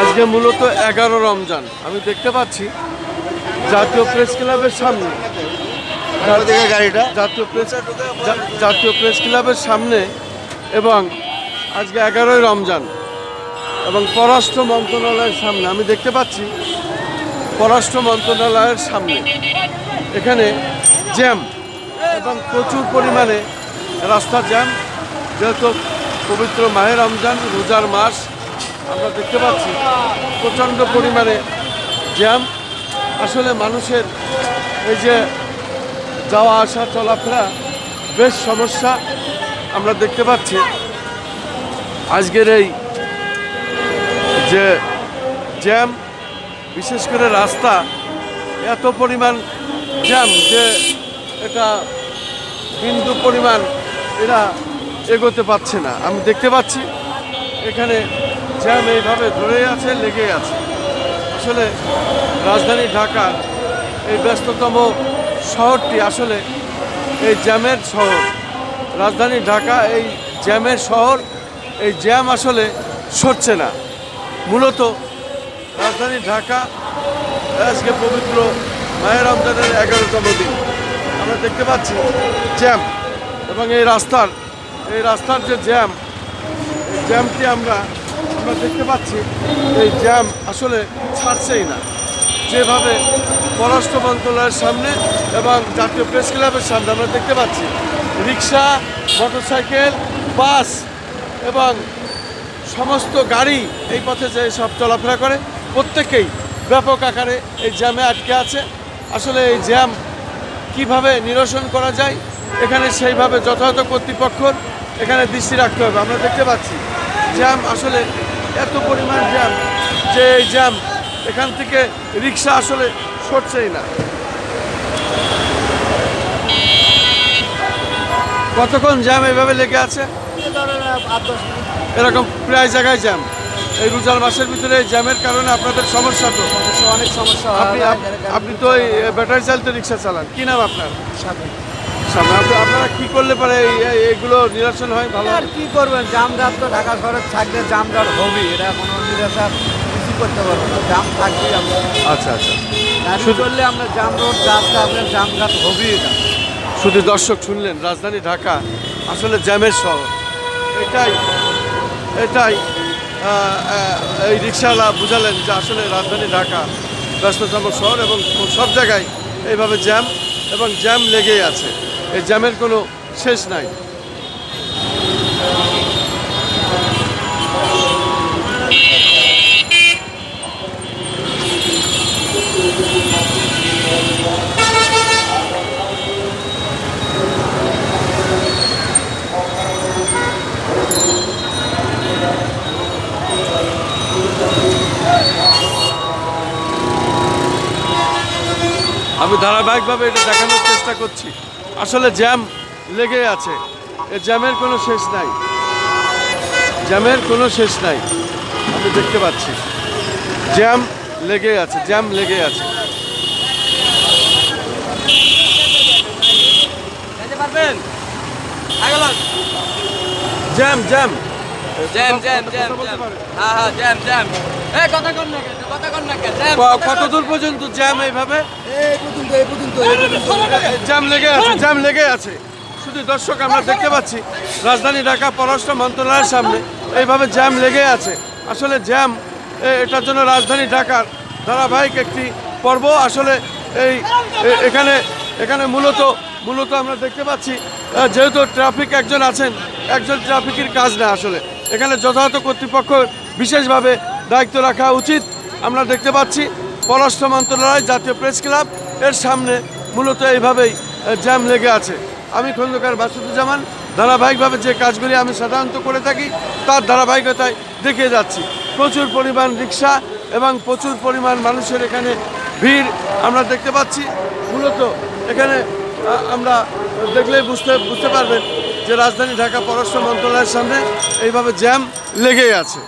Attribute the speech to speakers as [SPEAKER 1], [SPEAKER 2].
[SPEAKER 1] আজকে মূলত এগারো রমজান। আমি দেখতে পাচ্ছি জাতীয় প্রেস ক্লাবের সামনে।
[SPEAKER 2] গাড়িটা?
[SPEAKER 1] জাতীয় প্রেস জাতীয় প্রেস ক্লাবের সামনে এবং আজকে এগারোই রমজান এবং পররাষ্ট্র মন্ত্রণালয়ের সামনে। আমি দেখতে পাচ্ছি পররাষ্ট্র মন্ত্রণালয়ের সামনে। এখানে জ্যাম। এবং প্রচুর পরিমাণে রাস্তা জ্যাম যেহেতু পবিত্র মাহের রমজান, রোজার মাস, আমরা দেখতে পাচ্ছি প্রচণ্ড পরিমাণে জ্যাম আসলে মানুষের এই যে যাওয়া আসা, চলাফেরা বেশ সমস্যা, আমরা দেখতে পাচ্ছি। আজকের এই যে জ্যাম বিশেষ করে রাস্তা, এত পরিমাণ জ্যাম যে এটা বিন্দু পরিমাণ এরা এগোতে পারছে না। আমি দেখতে পাচ্ছি, এখানে জ্যাম এইভাবে ধরে আছে, লেগে আছে। আসলে রাজধানী ঢাকা এই ব্যস্ততম শহরটি আসলে এই জ্যামের শহর। রাজধানী ঢাকা এই জ্যামের শহর, এই জ্যাম আসলে সরছে না। মূলত রাজধানী ঢাকা, আজকে পবিত্র মায়ের রমজানের এগারোতম দিন। আমরা দেখতে পাচ্ছি জ্যাম এবং এই রাস্তার এই রাস্তার যে জ্যাম, এই জ্যামটি আমরা আমরা দেখতে পাচ্ছি, এই জ্যাম আসলে ছাড়ছেই না। যেভাবে পররাষ্ট্র মন্ত্রণালয়ের সামনে এবং জাতীয় প্রেস ক্লাবের সামনে আমরা দেখতে পাচ্ছি, রিক্সা, মোটরসাইকেল, বাস এবং সমস্ত গাড়ি এই পথে যে সব চলাফেরা করে, প্রত্যেকেই ব্যাপক আকারে এই জ্যামে আটকে আছে। আসলে এই জ্যাম কীভাবে নিরসন করা যায় এখানে সেইভাবে যথাযথ কর্তৃপক্ষর এখানে দৃষ্টি রাখতে হবে। আমরা দেখতে পাচ্ছি জ্যাম আসলে এত পরিমাণ জ্যাম যে এই জ্যাম এখান থেকে রিক্সা আসলে সরছেই না। কতক্ষণ জ্যাম এইভাবে লেগে আছে? এরকম প্রায় জায়গায় জ্যাম। এই রোজার মাসের ভিতরে জ্যামের কারণে আপনাদের সমস্যা তো?
[SPEAKER 2] অনেক সমস্যা।
[SPEAKER 1] আপনি আপনি তো এই ব্যাটারি চালিত রিক্সা চালান। কি নাম আপনার? আপনি- আপনারা কি করলে পারে এইগুলো নিরসন হয় ভালো?
[SPEAKER 2] আর কি করবেন? জামজাট তো ঢাকা শহরে থাকলে জামজাট হবেই। এটা কোনো নিরাশা কিছু করতে পারব না। জাম থাকবেই আমরা।
[SPEAKER 1] আচ্ছা আচ্ছা। শুধু-
[SPEAKER 2] করলে আমরা জাম রোড রাস্তা আপনার জামজাট হবেই এটা
[SPEAKER 1] শুধু দর্শক শুনলেন রাজধানী ঢাকা আসলে জ্যামের শহর। এটাই এটাই। এই রিক্সাওয়ালা বুঝালেন যে আসলে রাজধানী ঢাকা ব্যস্ততম শহর এবং সব জায়গায় এইভাবে জ্যাম এবং জ্যাম লেগেই আছে। এই জ্যামের কোনো শেষ নাই। আমি ধারাবাহিকভাবে এটা দেখানোর চেষ্টা করছি। আসলে জ্যাম লেগে আছে। এ জ্যামের কোনো শেষ নাই। জ্যামের কোনো শেষ নাই। আমি দেখতে পাচ্ছি। জ্যাম লেগে আছে জ্যাম লেগে আছে। Jam jam.
[SPEAKER 3] Jam jam jam jam? হ্যাঁ হ্যাঁ জ্যাম জ্যাম। এই কথা কর না কেন কথা কর না কেন
[SPEAKER 1] কত দূর পর্যন্ত জ্যাম এইভাবে?
[SPEAKER 2] এই পর্যন্ত এই পর্যন্ত
[SPEAKER 1] জ্যাম লেগে আছে জ্যাম লেগে আছে। শুধু দর্শক আমরা দেখতে পাচ্ছি রাজধানী ঢাকা পররাষ্ট্র মন্ত্রণালয়ের সামনে এইভাবে জ্যাম লেগে আছে। আসলে জ্যাম এটার জন্য রাজধানী ঢাকার ধারাবাহিক একটি পর্ব। আসলে এই এখানে এখানে মূলত মূলত আমরা দেখতে পাচ্ছি যেহেতু ট্রাফিক একজন আছেন একজন ট্রাফিকের কাজ না আসলে। এখানে যথাযথ কর্তৃপক্ষ বিশেষভাবে দায়িত্ব রাখা উচিত। আমরা দেখতে পাচ্ছি পররাষ্ট্র মন্ত্রণালয় জাতীয় প্রেস ক্লাব এর সামনে মূলত এইভাবেই জ্যাম লেগে আছে। আমি খন্দকার বাসুদুজ্জামান ধারাবাহিকভাবে যে কাজগুলি আমি সাধারণত করে থাকি, তার ধারাবাহিকতায় দেখিয়ে যাচ্ছি। প্রচুর পরিমাণ রিক্সা এবং প্রচুর পরিমাণ মানুষের এখানে ভিড় আমরা দেখতে পাচ্ছি। মূলত এখানে আমরা দেখলেই বুঝতে বুঝতে পারবেন যে রাজধানী ঢাকা পররাষ্ট্র মন্ত্রণালয়ের সামনে এইভাবে জ্যাম লেগেই আছে।